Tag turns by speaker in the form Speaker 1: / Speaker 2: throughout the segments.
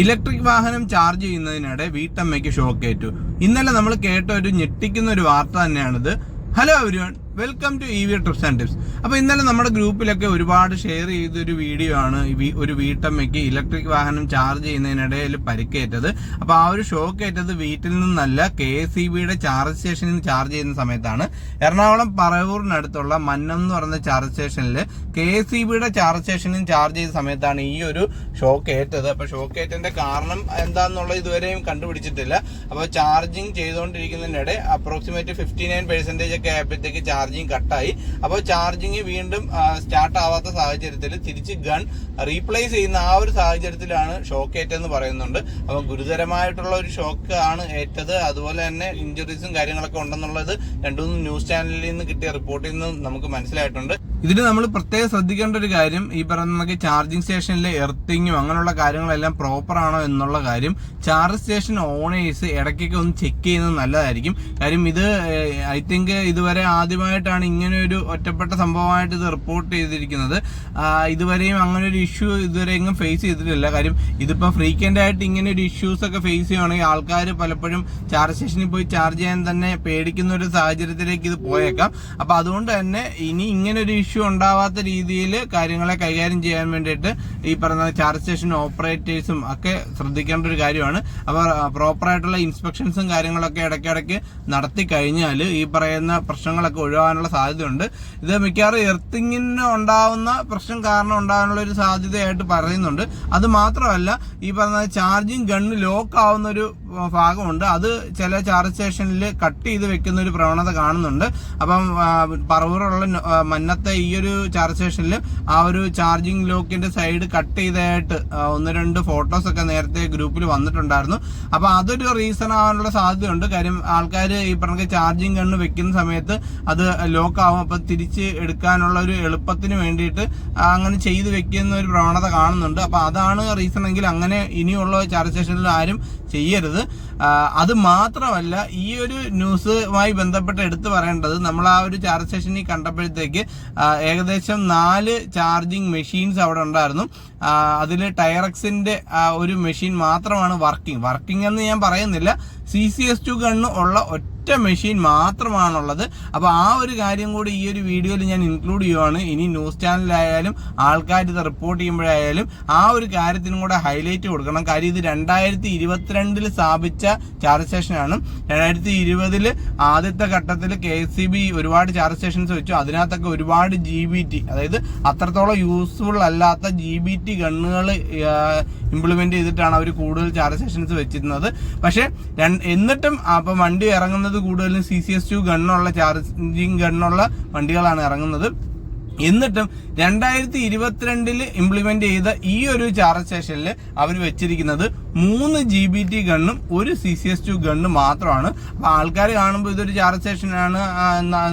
Speaker 1: Electric വാഹനം charge ചെയ്യുന്നതിനിടെ വീട്ടമ്മയ്ക്ക് ഷോക്കേറ്റു. ഇന്നലെ നമ്മൾ കേട്ട ഒരു ഞെട്ടിക്കുന്ന ഒരു വാർത്ത തന്നെയാണിത്. Hello everyone welcome to E V trips and tips അപ്പോൾ ഇന്നലെ നമ്മുടെ ഗ്രൂപ്പിലൊക്കെ ഒരുപാട് ഷെയർ ചെയ്തൊരു വീഡിയോ ആണ് ഒരു വീട്ടമ്മയ്ക്ക് ഇലക്ട്രിക് വാഹനം ചാർജ് ചെയ്യുന്നതിനിടയിൽ പരിക്കേറ്റത്. അപ്പോൾ ആ ഒരു ഷോക്ക് ഏറ്റത് വീട്ടിൽ നിന്നല്ല കെ എസ് ഇ ബിയുടെ ചാർജ് സ്റ്റേഷനിൽ ചാർജ് ചെയ്യുന്ന സമയത്താണ്. എറണാകുളം പറവൂറിനടുത്തുള്ള മന്നം എന്ന് പറയുന്ന ചാർജ് സ്റ്റേഷനിൽ കെ എസ് ഇ ബിയുടെ ചാർജ് സ്റ്റേഷനിൽ ചാർജ് ചെയ്ത സമയത്താണ് ഈ ഒരു ഷോക്ക് ഏറ്റത്. അപ്പോൾ ഷോക്ക് ഏറ്റതിന്റെ കാരണം എന്താണെന്നുള്ളത് ഇതുവരെയും കണ്ടുപിടിച്ചിട്ടില്ല. അപ്പോൾ ചാർജിങ് ചെയ്തുകൊണ്ടിരിക്കുന്നതിനിടെ അപ്രോക്സിമേറ്റ് ഫിഫ്റ്റി നയൻ പെർസെന്റേജ് ഒക്കെ ആയപ്പോഴത്തേക്ക് ചാർജിങ് കട്ടായി. അപ്പോൾ ചാർജിങ് വീണ്ടും സ്റ്റാർട്ട് ആവാത്ത സാഹചര്യത്തിൽ തിരിച്ച് ഗൺ റീപ്ലേസ് ചെയ്യുന്ന ആ ഒരു സാഹചര്യത്തിലാണ് ഷോക്ക് ഏറ്റെന്ന് പറയുന്നുണ്ട്. അപ്പോൾ ഗുരുതരമായിട്ടുള്ള ഒരു ഷോക്ക് ആണ് ഏറ്റത്. അതുപോലെ തന്നെ ഇഞ്ചുറീസും കാര്യങ്ങളൊക്കെ ഉണ്ടെന്നുള്ളത് രണ്ടു മൂന്ന് ന്യൂസ് ചാനലിൽ നിന്ന് കിട്ടിയ റിപ്പോർട്ടിൽ നിന്ന് നമുക്ക് മനസ്സിലായിട്ടുണ്ട്. ഇതിൽ നമ്മൾ പ്രത്യേകം ശ്രദ്ധിക്കേണ്ട ഒരു കാര്യം ഈ പറയുന്ന നമുക്ക് ചാർജിങ് സ്റ്റേഷനിലെ എർത്തിങ്ങും അങ്ങനെയുള്ള കാര്യങ്ങളെല്ലാം പ്രോപ്പർ ആണോ എന്നുള്ള കാര്യം ചാർജ് സ്റ്റേഷൻ ഓണേഴ്സ് ഇടയ്ക്കൊക്കെ ഒന്ന് ചെക്ക് ചെയ്യുന്നത് നല്ലതായിരിക്കും. കാര്യം ഇത് ഐ തിങ്ക് ഇതുവരെ ആദ്യമായിട്ടാണ് ഇങ്ങനെ ഒരു ഒറ്റപ്പെട്ട സംഭവമായിട്ട് ഇത് റിപ്പോർട്ട് ചെയ്തിരിക്കുന്നത്. ഇതുവരെയും അങ്ങനെ ഒരു ഇഷ്യൂ ഇതുവരെ എങ്ങും ഫേസ് ചെയ്തിട്ടില്ല. കാര്യം ഇതിപ്പോൾ ഫ്രീക്വന്റ് ആയിട്ട് ഇങ്ങനെ ഒരു ഇഷ്യൂസ് ഒക്കെ ഫേസ് ചെയ്യുകയാണെങ്കിൽ ആൾക്കാർ പലപ്പോഴും ചാർജ് സ്റ്റേഷനിൽ പോയി ചാർജ് ചെയ്യാൻ തന്നെ പേടിക്കുന്ന ഒരു സാഹചര്യത്തിലേക്ക് ഇത് പോയേക്കാം. അപ്പോൾ അതുകൊണ്ട് തന്നെ ഇനി ഇങ്ങനെ ഒരു ഉണ്ടാവാത്ത രീതിയിൽ കാര്യങ്ങളെ കൈകാര്യം ചെയ്യാൻ വേണ്ടിയിട്ട് ഈ പറഞ്ഞ ചാർജ് സ്റ്റേഷൻ ഓപ്പറേറ്റേഴ്സും ഒക്കെ ശ്രദ്ധിക്കേണ്ട ഒരു കാര്യമാണ്. അപ്പോൾ പ്രോപ്പറായിട്ടുള്ള ഇൻസ്പെക്ഷൻസും കാര്യങ്ങളൊക്കെ ഇടയ്ക്കിടയ്ക്ക് നടത്തി കഴിഞ്ഞാൽ ഈ പറയുന്ന പ്രശ്നങ്ങളൊക്കെ ഒഴിവാനുള്ള സാധ്യതയുണ്ട്. ഇത് മിക്കവാറും എർത്തിങ്ങിന് ഉണ്ടാവുന്ന പ്രശ്നം കാരണം ഉണ്ടാകാനുള്ള ഒരു സാധ്യതയായിട്ട് പറയുന്നുണ്ട്. അത് മാത്രമല്ല ഈ പറഞ്ഞ ചാർജിങ് ഗണ്ണ് ലോക്ക് ആവുന്ന ഒരു ഭാഗമുണ്ട്. അത് ചില ചാർജ് സ്റ്റേഷനിൽ കട്ട് ചെയ്ത് വെക്കുന്ന ഒരു പ്രവണത കാണുന്നുണ്ട്. അപ്പം പറവൂറുള്ള മന്നത്തെ ഒരു ചാർജ് സ്റ്റേഷനിൽ ആ ഒരു ചാർജിങ് ലോക്കിന്റെ സൈഡ് കട്ട് ചെയ്തതായിട്ട് ഒന്ന് രണ്ട് ഫോട്ടോസ് ഒക്കെ നേരത്തെ ഗ്രൂപ്പിൽ വന്നിട്ടുണ്ടായിരുന്നു. അപ്പോൾ അതൊരു റീസൺ ആവാനുള്ള സാധ്യതയുണ്ട്. കാര്യം ആൾക്കാർ ഈ പറഞ്ഞ ചാർജിങ് കണ്ണ് വെക്കുന്ന സമയത്ത് അത് ലോക്ക് ആവും. അപ്പൊ തിരിച്ച് എടുക്കാനുള്ള ഒരു എളുപ്പത്തിന് വേണ്ടിയിട്ട് അങ്ങനെ ചെയ്ത് വെക്കുന്ന ഒരു പ്രവണത കാണുന്നുണ്ട്. അപ്പൊ അതാണ് റീസൺ എങ്കിൽ അങ്ങനെ ഇനിയുള്ള ചാർജ് സ്റ്റേഷനിൽ ആരും ചെയ്യരുത്. അത് മാത്രമല്ല ഈ ഒരു ന്യൂസുമായി ബന്ധപ്പെട്ട് എടുത്തു പറയേണ്ടത് നമ്മൾ ആ ഒരു ചാർജ് സ്റ്റേഷനിൽ കണ്ടപ്പോഴത്തേക്ക് ഏകദേശം നാല് ചാർജിങ് മെഷീൻസ് അവിടെ ഉണ്ടായിരുന്നു. അതിൽ ടയറക്സിന്റെ ഒരു മെഷീൻ മാത്രമാണ് വർക്കിംഗ് വർക്കിംഗ് എന്ന് ഞാൻ പറയുന്നില്ല. C C S two gun ഉള്ള ഒറ്റ മെഷീൻ മാത്രമാണുള്ളത്. അപ്പൊ ആ ഒരു കാര്യം കൂടി ഈ ഒരു വീഡിയോയിൽ ഞാൻ ഇൻക്ലൂഡ് ചെയ്യുവാണ്. ഇനി ന്യൂസ് ചാനലായാലും ആൾക്കാർ ഇത് റിപ്പോർട്ട് ചെയ്യുമ്പോഴായാലും ആ ഒരു കാര്യത്തിനും കൂടെ ഹൈലൈറ്റ് കൊടുക്കണം. കാര്യം ഇത് രണ്ടായിരത്തി ഇരുപത്തിരണ്ടിൽ സ്ഥാപിച്ച ചാർജ് സ്റ്റേഷനാണ് രണ്ടായിരത്തി ഇരുപതിൽ ആദ്യത്തെ ഘട്ടത്തിൽ കെ എസ് സി ബി ഒരുപാട് ചാർജ് സ്റ്റേഷൻസ് വെച്ചു. അതിനകത്തൊക്കെ ഒരുപാട് ജി ബി ടി അതായത് അത്രത്തോളം യൂസ്ഫുൾ അല്ലാത്ത ജി ബി ടി ഗണ്ണുകൾ ഇംപ്ലിമെന്റ് ചെയ്തിട്ടാണ് അവർ കൂടുതൽ ചാർജ് സ്റ്റേഷൻസ് വെച്ചിരുന്നത്. പക്ഷേ എന്നിട്ടും അപ്പം വണ്ടി ഇറങ്ങുന്നത് കൂടുതലും സി സി എസ് ടു ഗണ്ണുള്ള ചാർജിങ് ഗണ്ണുള്ള വണ്ടികളാണ് ഇറങ്ങുന്നത്. എന്നിട്ടും രണ്ടായിരത്തി ഇരുപത്തിരണ്ടിൽ ഇംപ്ലിമെന്റ് ചെയ്ത ഈ ഒരു ചാർജ് സ്റ്റേഷനിൽ അവർ വെച്ചിരിക്കുന്നത് മൂന്ന് ജി ബി ടി ഗണ്ണും ഒരു സി സി എസ് ടു ഗണ്ണും മാത്രമാണ്. അപ്പൊ ആൾക്കാർ കാണുമ്പോൾ ഇതൊരു ചാർജ് സ്റ്റേഷനാണ്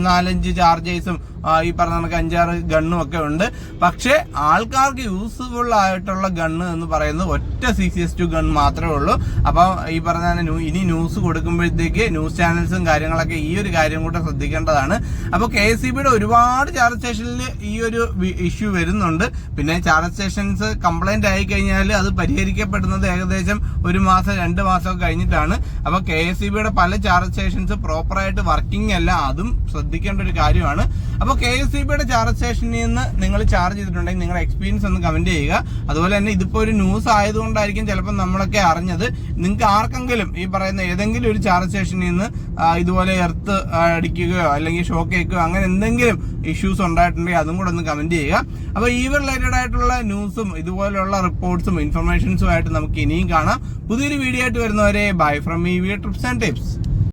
Speaker 1: നാലഞ്ച് ചാർജേഴ്സും ഈ പറഞ്ഞ കണക്ക് അഞ്ചാറ് ഗണ്ണും ഒക്കെ ഉണ്ട്. പക്ഷേ ആൾക്കാർക്ക് യൂസ്ഫുൾ ആയിട്ടുള്ള ഗണ്ണ് എന്ന് പറയുന്നത് ഒറ്റ C C S two gun മാത്രമേ ഉള്ളൂ. അപ്പൊ ഈ പറഞ്ഞ ഇനി ന്യൂസ് കൊടുക്കുമ്പോഴത്തേക്ക് ന്യൂസ് ചാനൽസും കാര്യങ്ങളൊക്കെ ഈ ഒരു കാര്യം കൂടെ ശ്രദ്ധിക്കേണ്ടതാണ്. അപ്പോൾ കെ എസ് സി ബിയുടെ ഒരുപാട് ചാർജ് സ്റ്റേഷനിൽ ഈ ഒരു ഇഷ്യൂ വരുന്നുണ്ട്. പിന്നെ ചാർജ് സ്റ്റേഷൻസ് കംപ്ലൈന്റ് ആയി കഴിഞ്ഞാൽ അത് പരിഹരിക്കപ്പെടുന്നത് ഏകദേശം ഒരു മാസം രണ്ട് മാസം കഴിഞ്ഞിട്ടാണ്. അപ്പോൾ കെ എസ് സി ബിയുടെ പല ചാർജ് സ്റ്റേഷൻസ് പ്രോപ്പറായിട്ട് വർക്കിംഗ് അല്ല. അതും ശ്രദ്ധിക്കേണ്ട ഒരു കാര്യമാണ്. അപ്പോൾ കെ എസ് സി ബിയുടെ ചാർജ് സ്റ്റേഷനിൽ നിന്ന് നിങ്ങൾ ചാർജ് ചെയ്തിട്ടുണ്ടെങ്കിൽ നിങ്ങളുടെ എക്സ്പീരിയൻസ് ഒന്ന് കമന്റ് ചെയ്യുക. അതുപോലെ തന്നെ ഇതിപ്പോ ഒരു ന്യൂസ് ആയതുകൊണ്ടായിരിക്കും ചിലപ്പോൾ നമ്മളൊക്കെ അറിഞ്ഞത്. നിങ്ങൾക്ക് ആർക്കെങ്കിലും ഈ പറയുന്ന ഏതെങ്കിലും ഒരു ചാർജ് സ്റ്റേഷനിൽ നിന്ന് ഇതുപോലെ എർത്ത് അടിക്കുകയോ അല്ലെങ്കിൽ ഷോക്ക് ഏക്കുകയോ അങ്ങനെ എന്തെങ്കിലും ഇഷ്യൂസ് ഉണ്ടായിട്ടുണ്ടെങ്കിൽ അതും കൂടെ ഒന്ന് കമന്റ് ചെയ്യുക. അപ്പോൾ ഈ റിലേറ്റഡ് ആയിട്ടുള്ള ന്യൂസും ഇതുപോലെയുള്ള റിപ്പോർട്ട്സും ഇൻഫർമേഷൻസും ആയിട്ട് നമുക്ക് ഇനിയും കാണാം. പുതിയൊരു വീഡിയോ ആയിട്ട് വരുന്നവരെ bye from E V trips and tips